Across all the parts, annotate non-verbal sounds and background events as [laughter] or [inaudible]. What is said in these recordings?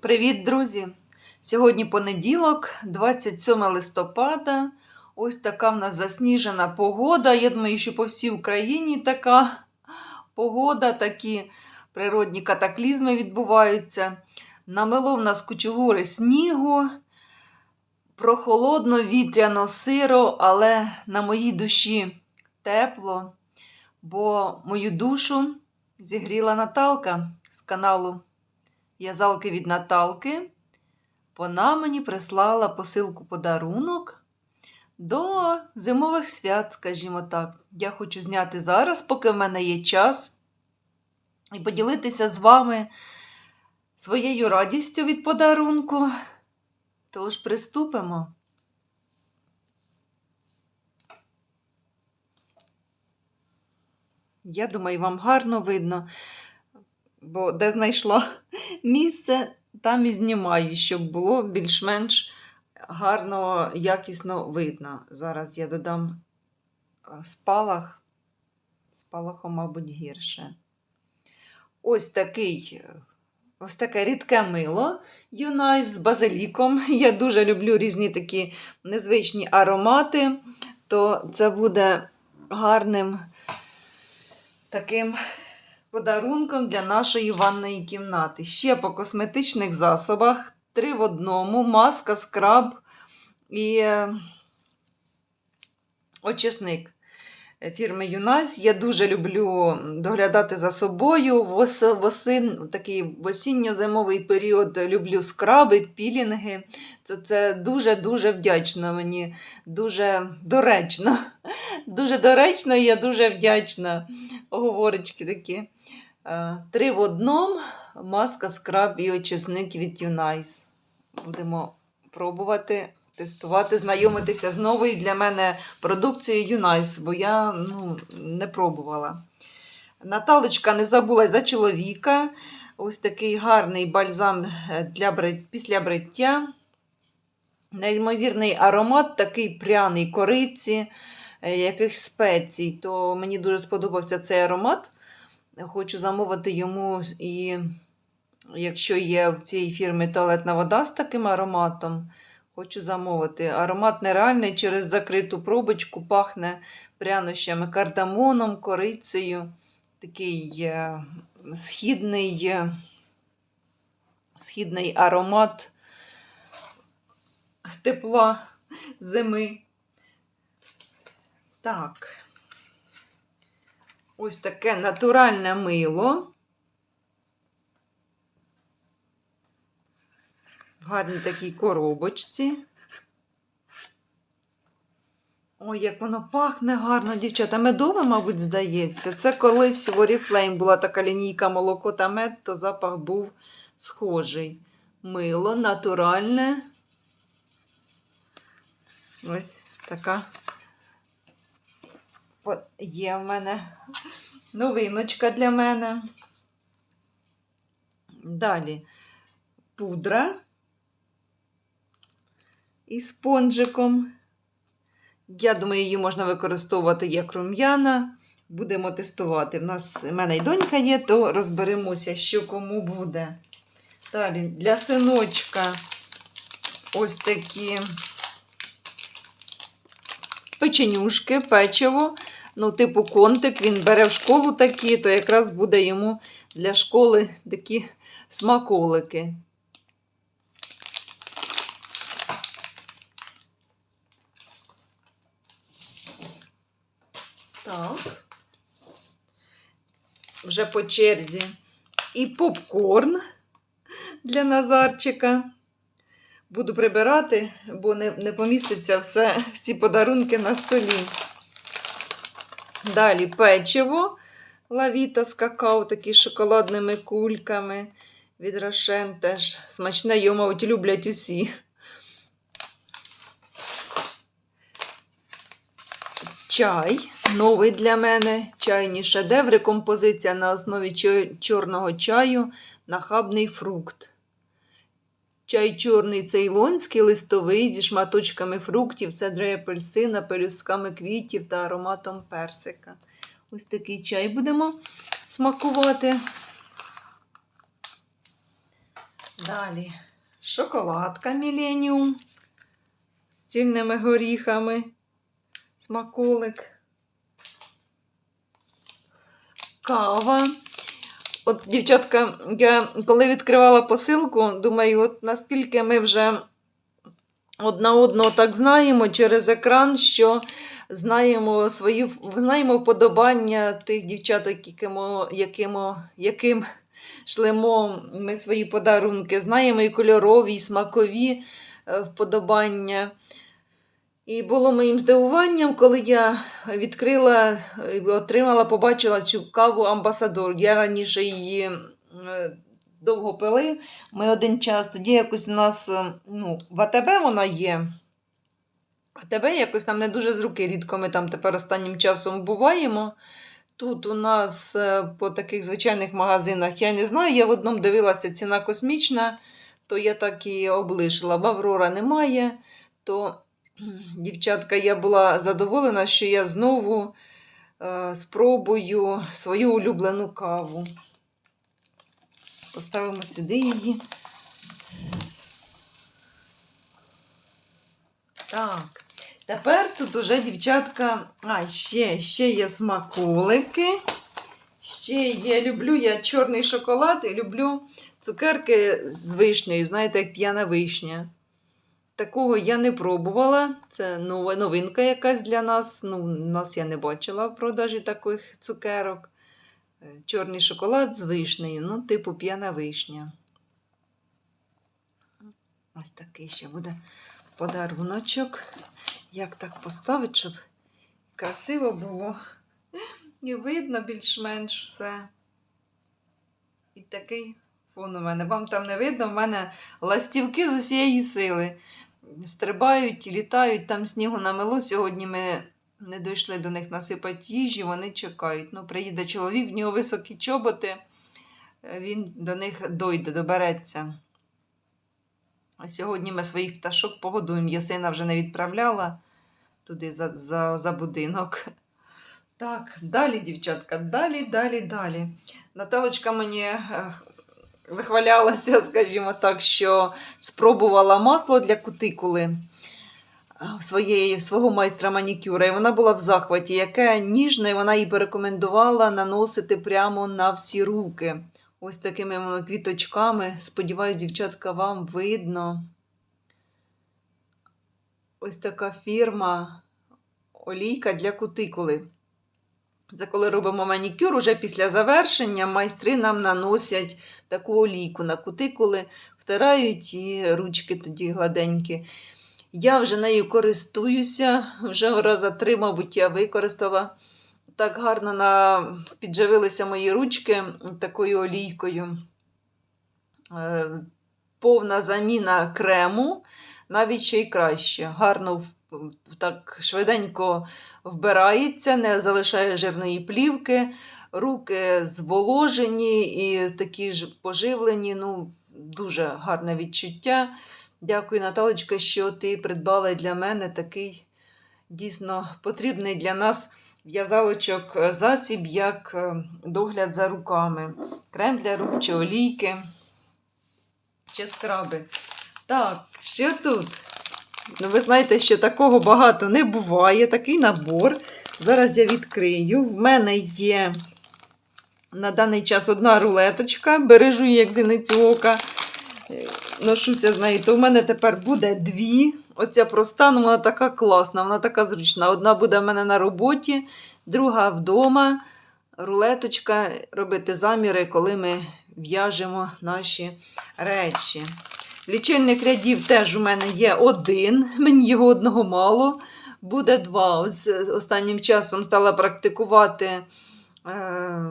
Привіт, друзі! Сьогодні понеділок, 27 листопада. Ось така в нас засніжена погода. Я думаю, що по всій Україні така погода, такі природні катаклізми відбуваються. Намело в нас кучугури снігу, прохолодно, вітряно, сиро, але на моїй душі тепло, бо мою душу зігріла Наталка з каналу В'язалки від Наталки. Вона мені прислала посилку подарунок до зимових свят, скажімо так. Я хочу зняти зараз, поки в мене є час, і поділитися з вами своєю радістю від подарунку. Тож приступимо. Я думаю, вам гарно видно, бо де знайшла [laughs] місце, там і знімаю, щоб було більш-менш гарно, якісно видно. Зараз я додам е, спалах. Спалахом, мабуть, гірше. Ось такий. е, Ось таке рідке мило Юнай з базиліком. [laughs] Я дуже люблю різні такі незвичні аромати, то це буде гарним таким подарунком для нашої ванної кімнати. Ще по косметичних засобах. Три в одному, маска, скраб і е, очисник фірми Юнайс. Я дуже люблю доглядати за собою. Вос, восин, такий в осінньо-зимовий період люблю скраби, пілінги. Це, це дуже-дуже вдячно мені, дуже доречно. [laughs] Дуже доречно і я дуже вдячна. Оговорочки такі. Е, Три в одному маска, скраб і очисник від Юнайс. Будемо пробувати, тестувати, знайомитися з новою для мене продукцією Юнайс, бо я ну, не пробувала. Наталочка не забула за чоловіка. Ось такий гарний бальзам для брит... після бриття. Неймовірний аромат, такий пряний кориці, якихось спецій. То мені дуже сподобався цей аромат. Хочу замовити йому, і якщо є в цій фірмі туалетна вода з таким ароматом, хочу замовити. Аромат нереальний через закриту пробочку, пахне прянощами, кардамоном, корицею. Такий е, східний, е, східний аромат тепла зими. Так. Ось таке натуральне мило. В гарній такій коробочці. Ой, як воно пахне гарно, дівчата. Медове, мабуть, здається. Це колись в Oriflame була така лінійка молоко та мед, то запах був схожий. Мило натуральне. Ось така є в мене новиночка для мене. Далі пудра із спонжиком. Я думаю, її можна використовувати як рум'яна. Будемо тестувати. У нас в мене й донька є, то розберемося, що кому буде. Далі для синочка ось такі печенюшки, печиво. Ну, типу контик, він бере в школу такі, то якраз буде йому для школи такі смаколики. Так. Вже по черзі. І попкорн для Назарчика. Буду прибирати, бо не, не поміститься все, всі подарунки на столі. Далі печиво лавіта з какао, такі шоколадними кульками. Від Рошен теж смачне, його, мабуть, люблять усі. Чай новий для мене. Чайні шедеври. Композиція на основі чорного чаю. Нахабний фрукт. Чай чорний цейлонський, листовий зі шматочками фруктів, цедри апельсина, пелюстками квітів та ароматом персика. Ось такий чай будемо смакувати. Далі шоколадка Міленіум з цільними горіхами, смаколик. Кава. От, дівчатка, я коли відкривала посилку, думаю, от наскільки ми вже одна одного так знаємо через екран, що знаємо свої знаємо вподобання тих дівчаток, якимо, якимо, яким шлемо ми свої подарунки. Знаємо і кольорові, і смакові е, вподобання. І було моїм здивуванням, коли я відкрила, і отримала, побачила цю каву амбасадор. Я раніше її е, довго пили. Ми один час, тоді якось у нас е, ну, в АТБ вона є. АТБ якось нам не дуже з руки рідко ми там тепер останнім часом буваємо. Тут у нас е, по таких звичайних магазинах я не знаю. Я в одному дивилася ціна космічна, то я так і облишила. В Аврора немає, то дівчатка, я була задоволена, що я знову е, спробую свою улюблену каву. Поставимо сюди її. Так. Тепер тут уже дівчатка. А, ще, ще є смаколики. Ще є, люблю я чорний шоколад і люблю цукерки з вишнею, знаєте, як п'яна вишня. Такого я не пробувала. Це новинка якась для нас. Ну, нас я не бачила в продажі таких цукерок. Е, Чорний шоколад з вишнею, ну, типу п'яна вишня. Ось такий ще буде подаруночок. Як так поставити, щоб красиво було. І видно більш-менш все. І такий фон у мене. Вам там не видно, в мене ластівки з усієї сили. Стрибають, літають, там снігу намело. Сьогодні ми не дійшли до них насипати їжі, вони чекають. Ну, приїде чоловік, в нього високі чоботи, е, він до них дойде, добереться. Сьогодні ми своїх пташок погодуємо. Я сина вже не відправляла туди за, за, за будинок. Так, далі, дівчатка, далі, далі, далі. Наталочка мені е, вихвалялася, [laughs] скажімо так, що спробувала масло для кутикули своєї, свого майстра манікюра. І вона була в захваті, яке ніжне, вона їй порекомендувала наносити прямо на всі руки. Ось такими квіточками. Сподіваюсь, дівчатка, вам видно. Ось така фірма олійка для кутикули. Це коли робимо манікюр, уже після завершення майстри нам наносять таку олійку на кутикули, втирають і ручки тоді гладенькі. Я вже нею користуюся, вже раза три, мабуть, я використала. Так гарно на... підживилися мої ручки такою олійкою. Е, Повна заміна крему, навіть ще й краще. Гарно так швиденько вбирається, не залишає жирної плівки, руки зволожені і такі ж поживлені. Ну, дуже гарне відчуття. Дякую, Наталочка, що ти придбала для мене такий дійсно потрібний для нас в'язалочок е, засіб, як е, догляд за руками. Крем для рук чи олійки, чи скраби. Так, що тут? Ну, ви знаєте, що такого багато не буває. Такий набор. Зараз я відкрию. В мене є на даний час одна рулеточка. Бережу її як зіницю ока. Ношуся з нею. То в мене тепер буде дві. Оця проста, ну вона така класна, вона така зручна. Одна буде в мене на роботі, друга вдома. Рулеточка робити заміри, коли ми в'яжемо наші речі. Лічильник рядів теж у мене є один, мені його одного мало. Буде два. Ось е, останнім часом стала практикувати, е,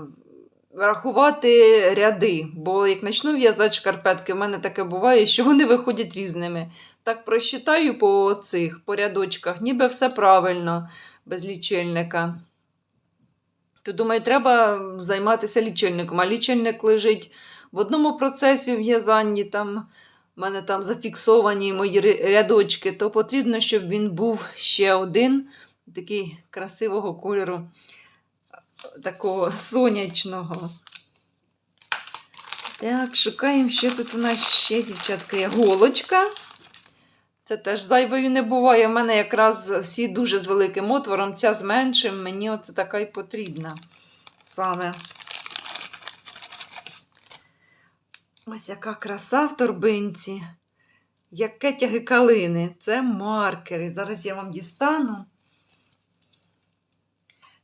рахувати ряди. Бо як почну в'язати шкарпетки, в мене таке буває, що вони виходять різними. Так просчитаю по цих по рядочках, ніби все правильно без лічильника. То думаю, треба займатися лічильником. А лічильник лежить в одному процесі в'язанні, там в мене там зафіксовані мої рядочки, то потрібно, щоб він був ще один, такий красивого кольору, такого сонячного. Так, шукаємо, що тут у нас ще, дівчатка, є голочка. Це теж зайвою не буває. У мене якраз всі дуже з великим отвором, ця з меншим, мені оце така й потрібна. Саме. Ось яка краса в торбинці. Яке тяги калини. Це маркери. Зараз я вам дістану.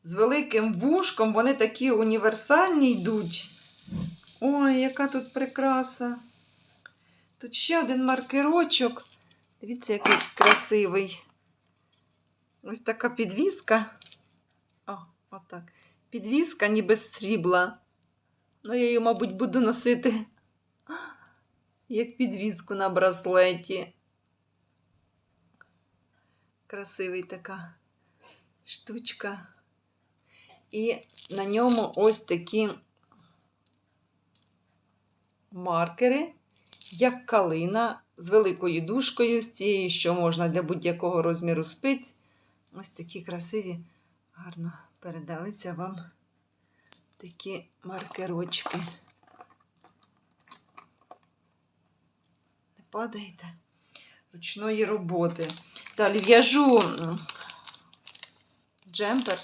З великим вушком вони такі універсальні йдуть. Ой, яка тут прикраса. Тут ще один маркерочок. Дивіться, який красивий. Ось така підвіска. О, отак. Підвіска ніби з срібла. Ну, я її, мабуть, буду носити як підвіску на браслеті. Красивий така штучка. І на ньому ось такі маркери, як калина з великою дужкою, з цією, що можна для будь-якого розміру спиць. Ось такі красиві, гарно передалися вам такі маркерочки. Падаєте ручної роботи. Далі в'яжу джемпер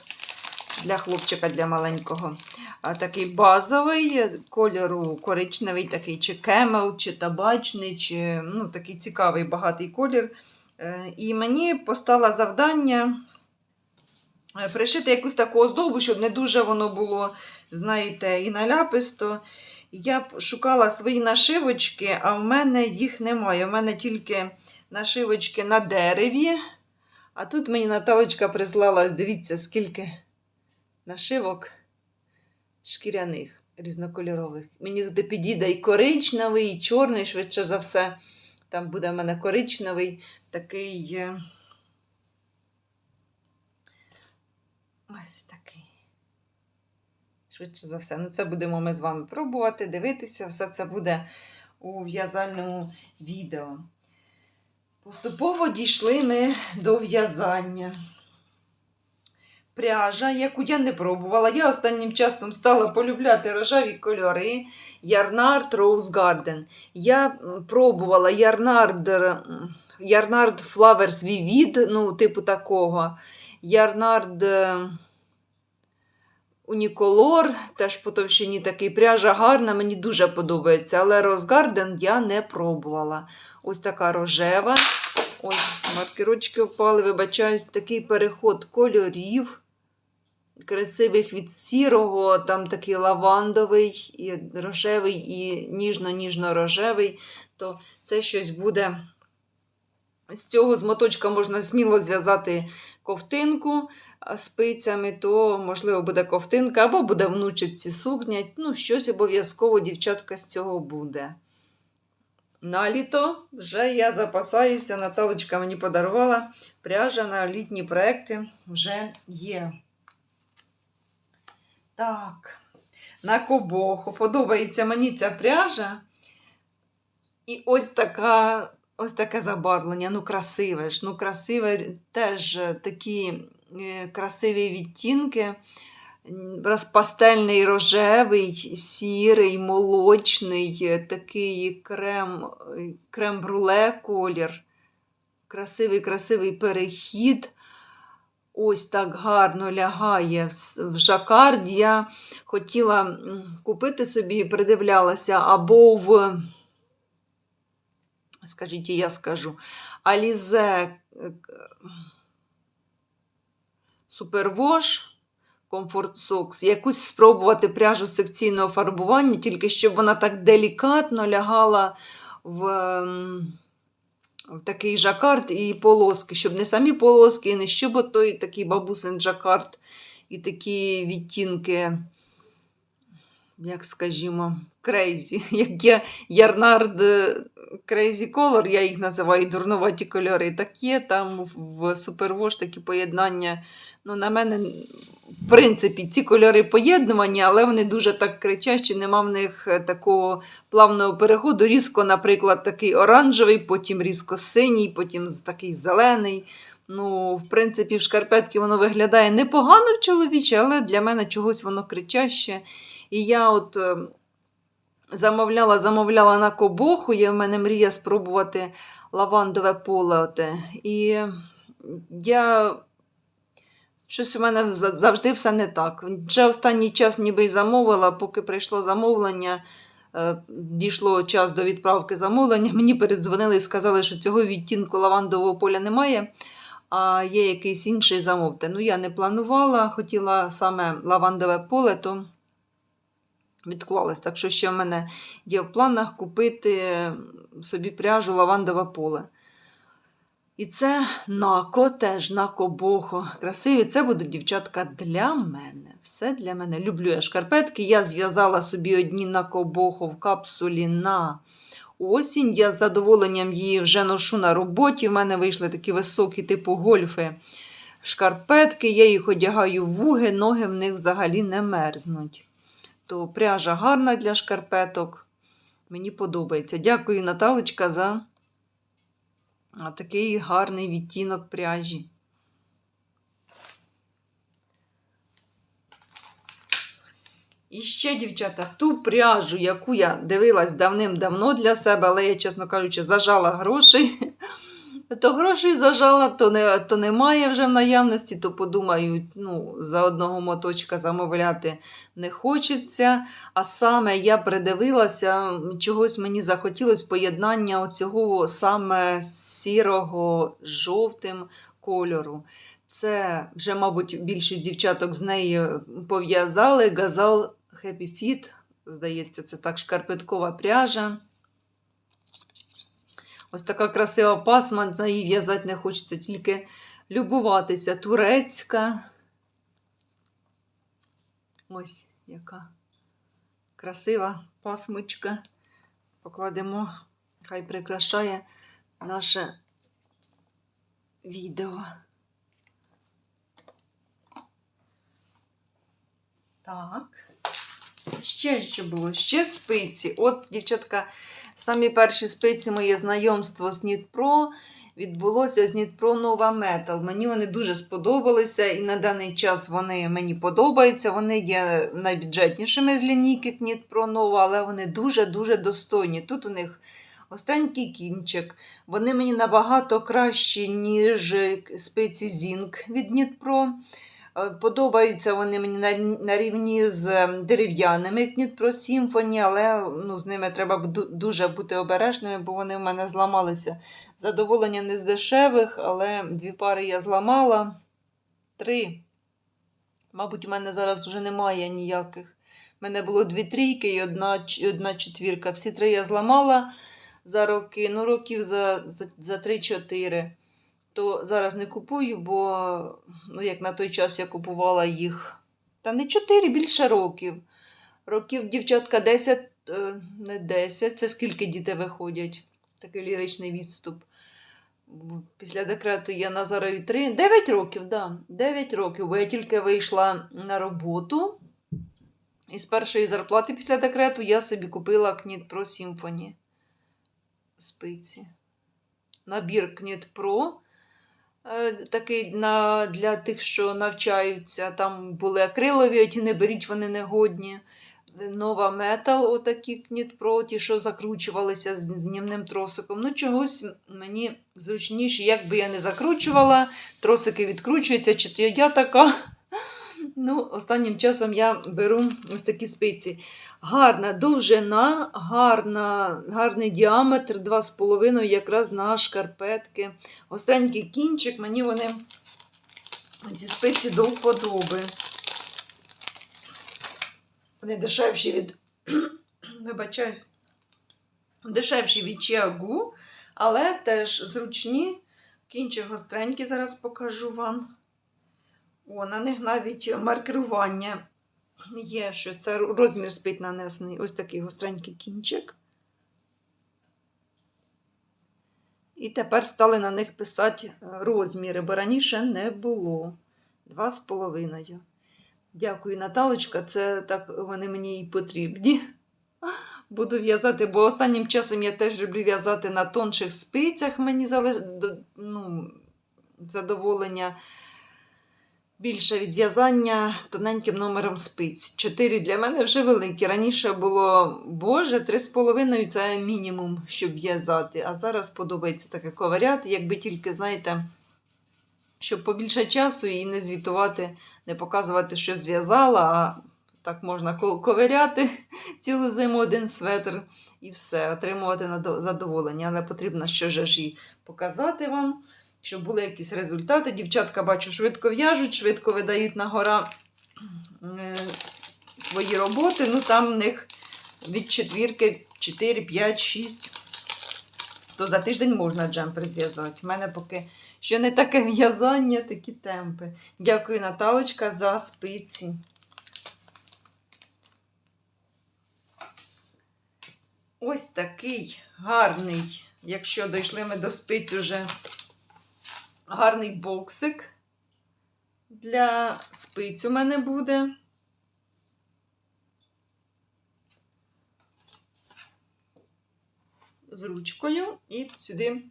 для хлопчика, для маленького. А такий базовий, кольору коричневий, такий чи кемел, чи табачний, чи ну, такий цікавий багатий колір. Е, І мені постало завдання е, пришити якусь таку оздобу, щоб не дуже воно було, знаєте, і наляписто. Я б шукала свої нашивочки, а в мене їх немає. У мене тільки нашивочки на дереві. А тут мені Наталочка прислала, дивіться, скільки нашивок шкіряних різнокольорових. Мені туди підійде і коричневий, і чорний, швидше за все. Там буде в мене коричневий такий. е, Ось. Швидше за все. Ну, це будемо ми з вами пробувати, дивитися. Все це буде у в'язальному відео. Поступово дійшли ми до в'язання. Пряжа, яку я не пробувала. Я останнім часом стала полюбляти рожеві кольори. Ярнард Rose Garden. Я пробувала Ярнард, Ярнард Flowers Vivid, ну, типу такого. Ярнард е, Уніколор, теж по товщині такий пряжа гарна, мені дуже подобається. Але Garden я не пробувала. Ось така рожева. Ось, маркерочки впали, вибачаюсь, такий переход кольорів. Красивих від сірого, там такий лавандовий, і рожевий, і ніжно-ніжно-рожевий. То це щось буде. З цього з моточка можна сміло зв'язати ковтинку спицями, то, можливо, буде ковтинка, або буде внучиці сукня. Ну, щось обов'язково, дівчатка, з цього буде. На літо вже я запасаюся, Наталочка мені подарувала пряжа на літні проекти вже є. Так, на кобоху. Подобається мені ця пряжа. І ось така, ось таке забарвлення. Ну, красиве ж. Ну, красиве, теж такі красиві відтінки. Пастельний рожевий, сірий, молочний, е, такий крем, е, крем-бруле колір. Красивий, красивий перехід. Ось так гарно лягає в жакард. Я хотіла купити собі, придивлялася, або в, скажіть, я скажу, Alize е, к- Superwash Comfort Socks, якусь спробувати пряжу секційного фарбування, тільки щоб вона так делікатно лягала в, ем, в такий жакард і полоски, щоб не самі полоски, і не щоб той такий бабусин жакард і такі відтінки, як скажімо, крейзі. [laughs] Як є Ярнард Crazy Color, я їх називаю дурнуваті кольори. Так є там в Superwash такі поєднання. Ну, на мене, в принципі, ці кольори поєднувані, але вони дуже так кричащі, нема в них е, такого плавного переходу. Різко, наприклад, такий оранжевий, потім різко синій, потім такий зелений. Ну, в принципі, в шкарпетки воно виглядає непогано в чоловіче, але для мене чогось воно кричаще. І я от е, Замовляла, замовляла на кобоху. Є в мене мрія спробувати лавандове поле. І я щось у мене завжди все не так. Вже останній час ніби й замовила, поки прийшло замовлення, е, дійшло час до відправки замовлення. Мені передзвонили і сказали, що цього відтінку лавандового поля немає, а є якийсь інший замовте. Ну, я не планувала, хотіла саме лавандове поле, то відклалась. Так що ще в мене є в планах купити собі пряжу лавандове поле. І це нако теж нако бохо. Красиві. Це будуть дівчатка для мене. Все для мене. Люблю я шкарпетки. Я зв'язала собі одні нако бохо в капсулі на осінь. Я з задоволенням її вже ношу на роботі. В мене вийшли такі високі, типу гольфи. Шкарпетки, я їх одягаю вуги, ноги в них взагалі не мерзнуть. То пряжа гарна для шкарпеток. Мені подобається. Дякую, Наталочка, за а, такий гарний відтінок пряжі. І ще, дівчата, ту пряжу, яку я дивилась давним-давно для себе, але я, чесно кажучи, зажала грошей. То грошей зажала, то, не, то немає вже в наявності, то подумаю, ну, за одного моточка замовляти не хочеться. А саме я придивилася, чогось мені захотілося поєднання оцього саме сірого з жовтим кольору. Це вже, мабуть, більшість дівчаток з неї пов'язали. Газал Happy Fit, здається, це так шкарпеткова пряжа. Ось така красива пасма, її в'язати не хочеться, тільки любуватися. Турецька. Ось яка красива пасмочка. Покладемо, хай прикрашає наше відео. Так. Ще що було? Ще спиці. От, дівчатка, самі перші спиці моє знайомство з Нітпро відбулося з Нітпро Нова Метал. Мені вони дуже сподобалися, і на даний час вони мені подобаються. Вони є найбюджетнішими з лінійки Нітпро Нова, але вони дуже-дуже достойні. Тут у них Остенький кінчик. Вони мені набагато кращі, ніж спиці Зінк від Нітпро. Е, Подобаються вони мені на, на рівні з ем, дерев'яними Knit Pro Symphony, але ну, з ними треба дуже бути обережними, бо вони в мене зламалися. Задоволення не з дешевих, але дві пари я зламала. Три. Мабуть, у мене зараз вже немає ніяких. У мене було дві трійки і одна, одна четвірка. Всі три я зламала за роки, ну років за, за, за 3-4 то зараз не купую, бо ну, як на той час я купувала їх. Та не 4, більше років. Років, дівчатка, 10, е, не 10. Це скільки діти виходять? Такий ліричний відступ. Після декрету я Назарові 3. 9 років. Да, 9 років, бо я тільки вийшла на роботу. І з першої зарплати після декрету я собі купила Кніт Pro Symphony спиці. Набір Кніт Pro. Е, Такий на, для тих, що навчаються. Там були акрилові, оті не беріть, вони негодні. Нова метал, отакі кнітпро, ті, що закручувалися з днівним тросиком. Ну, чогось мені зручніше, як би я не закручувала, тросики відкручуються, чи то я така. Ну, останнім часом я беру ось такі спиці. Гарна довжина, гарна, гарний діаметр 2,5 якраз на шкарпетки. Остренький кінчик, мені вони ці спиці до вподоби. Вони дешевші від. [clears throat] Вибачаюсь. Дешевші від Чіагу, але теж зручні. Кінчик гостренький, зараз покажу вам. О, на них навіть маркерування є, що це розмір спить нанесений. Ось такий гостренький кінчик. І тепер стали на них писати е, розміри, бо раніше не було. Два з половиною. Дякую, Наталочка. Це так вони мені і потрібні. [laughs] Буду в'язати, бо останнім часом я теж люблю в'язати на тонших спицях. Мені до- ну, задоволення більше відв'язання тоненьким номером спиць. Чотири для мене вже великі. Раніше було, боже, три з половиною це мінімум, щоб в'язати. А зараз подобається таке коваряти, якби тільки, знаєте, щоб побільше часу і не звітувати, не показувати, що зв'язала, а так можна ковиряти [laughs] цілу зиму один светр і все, отримувати задоволення. Але потрібно що ж і показати вам, щоб були якісь результати. Дівчатка, бачу, швидко в'яжуть, швидко видають на гора е, свої роботи. Ну там в них від четвірки 4, 5, 6. То за тиждень можна джемпер зв'язати. У мене поки що не таке в'язання, такі темпи. Дякую, Наталочка, за спиці. Ось такий гарний, якщо дійшли ми до спиць уже гарний боксик для спиць у мене буде. З ручкою і сюди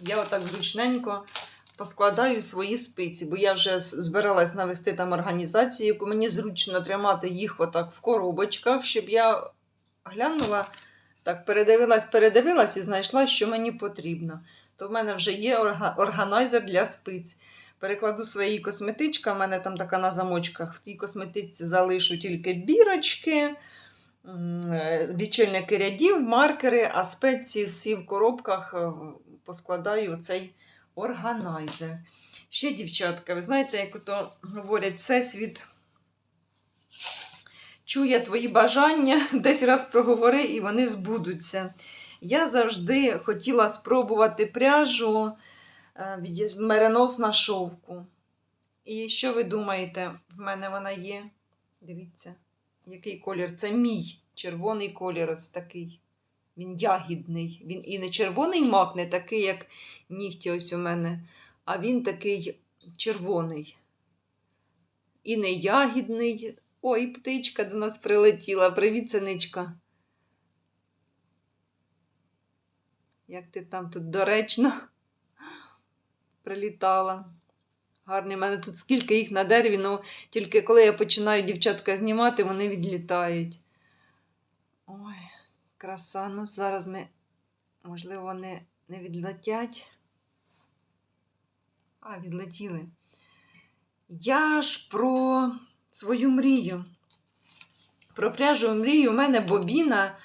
я отак зручненько поскладаю свої спиці, бо я вже збиралась навести там організацію, яку мені зручно тримати їх отак в коробочках, щоб я глянула, так передивилась, передивилась і знайшла, що мені потрібно. То в мене вже є орга- органайзер для спиць. Перекладу свої косметичка, в мене там така на замочках. В тій косметичці залишу тільки бірочки, лічильники рядів, маркери, а спеції всі в коробках е, поскладаю цей органайзер. Ще, дівчатка, ви знаєте, як ото говорять, всесвіт чує твої бажання, [laughs] десь раз проговори, і вони збудуться. Я завжди хотіла спробувати пряжу е, меринос на шовку. І що ви думаєте, в мене вона є? Дивіться, який колір. Це мій червоний колір, ось такий. Він ягідний. Він і не червоний мак, не такий, як нігті ось у мене, а він такий червоний. І не ягідний. Ой, птичка до нас прилетіла. Привіт, синичка. Як ти там тут доречно [laughs] прилітала. Гарний, У мене тут скільки їх на дереві, ну тільки коли я починаю дівчатка знімати, вони відлітають. Ой, краса. Ну, зараз ми, можливо, вони не відлетять. А, відлетіли. Я ж про свою мрію. Про пряжу мрію. У мене бобіна.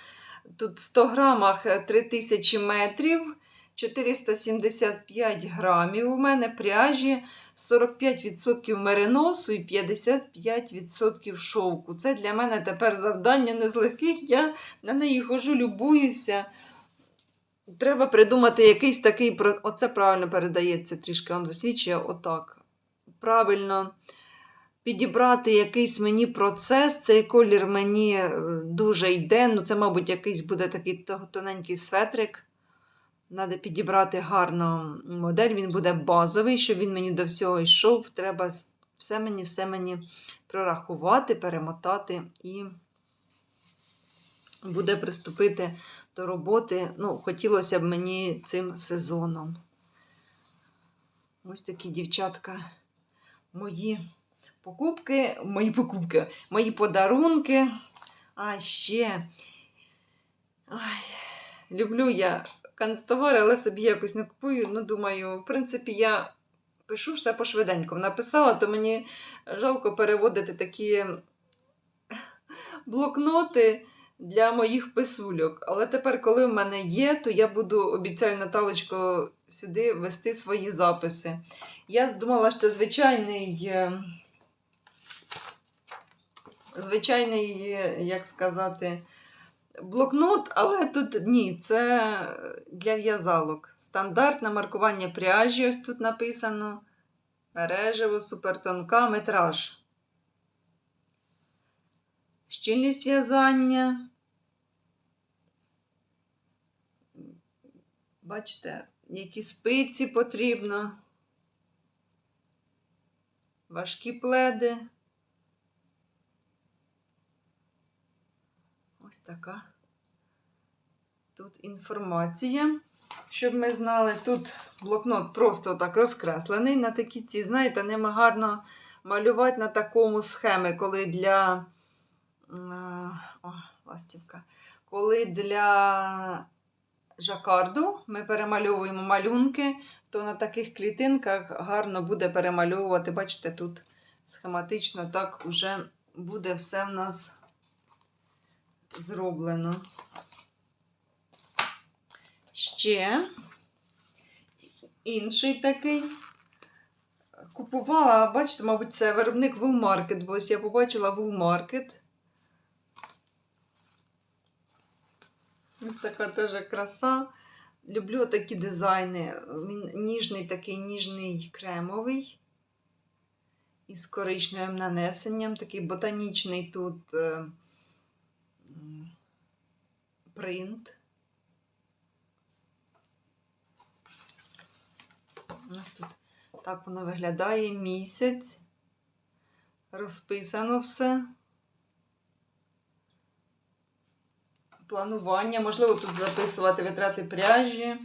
Тут 100 грамах е, 3000 метрів, 475 грамів. У мене пряжі 45% мериносу і 55% шовку. Це для мене тепер завдання не з легких. Я на неї хожу, любуюся. Треба придумати якийсь такий. Оце правильно передається, трішки вам засвідчує. Отак. Правильно підібрати якийсь мені процес. Цей колір мені е, дуже йде. Ну, це, мабуть, якийсь буде такий тоненький светрик. Треба підібрати гарно модель. Він буде базовий, щоб він мені до всього йшов. Треба все мені, все мені прорахувати, перемотати і буде приступити до роботи. Ну, хотілося б мені цим сезоном. Ось такі дівчатка мої покупки, мої покупки, мої подарунки. А ще. Ай, люблю я канцтовари, але собі якось не купую. Ну, думаю, в принципі, я пишу все пошвиденько. Написала, то мені жалко переводити такі блокноти для моїх писульок. Але тепер, коли в мене є, то я буду, обіцяю Наталочко, сюди вести свої записи. Я думала, що звичайний. Звичайний, як сказати, блокнот, але тут ні, це для в'язалок. Стандартне маркування пряжі, ось тут написано. Мережево, супертонка, метраж. Щільність в'язання. Бачите, які спиці потрібно. Важкі пледи. Ось така тут інформація. щоб ми знали, тут блокнот просто так розкреслений на такі ці, знаєте, нема гарно малювати на такому схемі, коли для. О, ластівка. Коли для жакарду ми перемальовуємо малюнки, то на таких клітинках гарно буде перемальовувати. Бачите, тут схематично так вже буде все в нас зроблено. Ще інший такий. Купувала, бачите, мабуть, це виробник Woolmarket, бо ось я побачила Woolmarket. Ось така теж краса. Люблю такі дизайни. Він ніжний, такий ніжний кремовий. Із коричневим нанесенням. Такий ботанічний тут е, принт. Ось тут так воно виглядає місяць. Розписано все. Планування. Можливо, тут записувати витрати пряжі.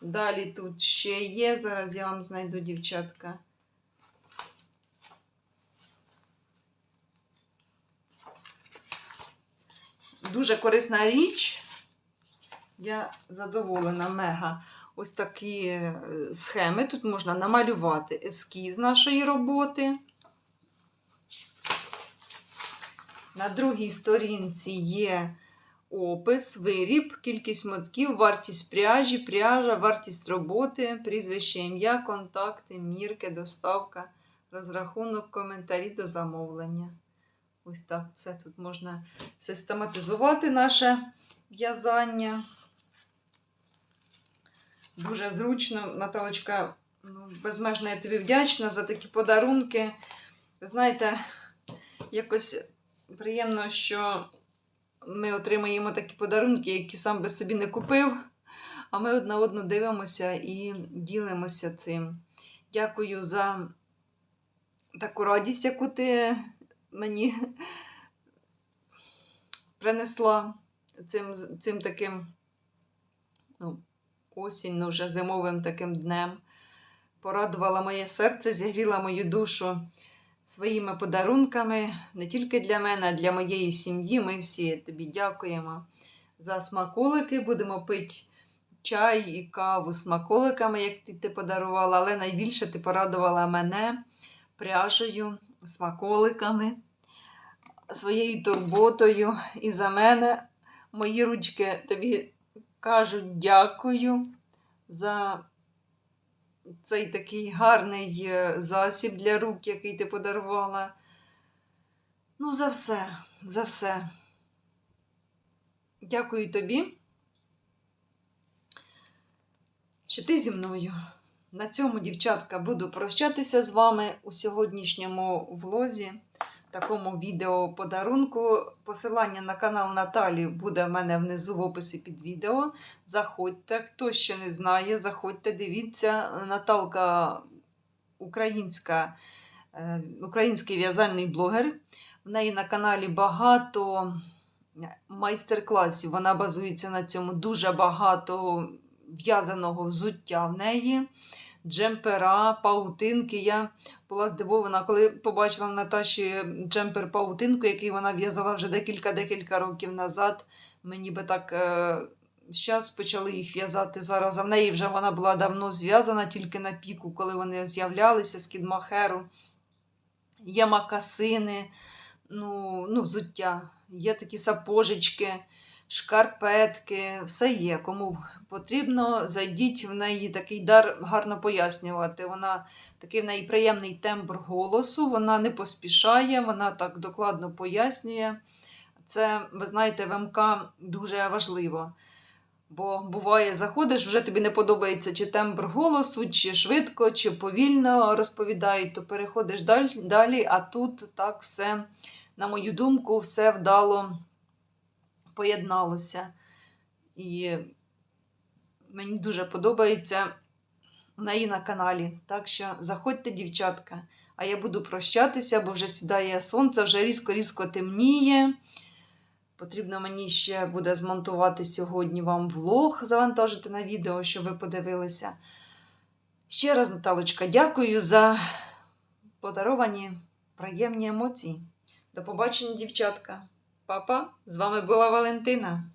Далі тут ще є. Зараз я вам знайду дівчатка. Дуже корисна річ. Я задоволена мега. Ось такі е, схеми. Тут можна намалювати ескіз нашої роботи. На другій сторінці є опис, виріб, кількість мотків, вартість пряжі, пряжа, вартість роботи, прізвище, ім'я, контакти, мірки, доставка, розрахунок, коментарі до замовлення. Ось так це тут можна систематизувати наше в'язання. Дуже зручно, Наталочка, ну, безмежно я тобі вдячна за такі подарунки. Знаєте, якось приємно, що ми отримаємо такі подарунки, які сам би собі не купив. А ми одна одну дивимося і ділимося цим. Дякую за таку радість, яку ти мені принесла цим, цим таким ну, осінь, ну, вже зимовим таким днем. Порадувала моє серце, зігріла мою душу своїми подарунками не тільки для мене, а для моєї сім'ї. Ми всі тобі дякуємо за смаколики. Будемо пити чай і каву смаколиками, як ти, ти подарувала, але найбільше ти порадувала мене пряжею, смаколиками, своєю турботою. І за мене мої ручки тобі кажуть дякую за цей такий гарний е, засіб для рук, який ти подарувала. Ну, за все, за все. Дякую тобі, що ти зі мною. На цьому, дівчатка, буду прощатися з вами у сьогоднішньому влозі, такому відео подарунку. Посилання на канал Наталі буде в мене внизу в описі під відео. Заходьте, хто ще не знає, заходьте, дивіться. Наталка українська, е, український в'язальний блогер. В неї на каналі багато майстер-класів. Вона базується на цьому дуже багато в'язаного взуття в неї. Джемпера, паутинки. Я була здивована, коли побачила в Наташі джемпер паутинку, який вона в'язала вже декілька-декілька років назад. Мені би так е, зараз почали їх в'язати зараз. А в неї вже вона була давно зв'язана, тільки на піку, коли вони з'являлися з кідмахеру. Є макасини, ну, ну, взуття, є такі сапожечки шкарпетки, все є. Кому потрібно, зайдіть в неї такий дар гарно пояснювати. Вона такий в неї приємний тембр голосу, вона не поспішає, вона так докладно пояснює. Це, ви знаєте, в МК дуже важливо. Бо буває, заходиш, вже тобі не подобається чи тембр голосу, чи швидко, чи повільно розповідають, то переходиш далі, а тут так все, на мою думку, все вдало поєдналося. І мені дуже подобається в неї на каналі. Так що заходьте, дівчатка. А я буду прощатися, бо вже сідає сонце, вже різко-різко темніє. Потрібно мені ще буде змонтувати сьогодні вам влог, завантажити на відео, щоб ви подивилися. Ще раз, Наталочка, дякую за подаровані приємні емоції. До побачення, дівчатка. Папа, з вами була Валентина.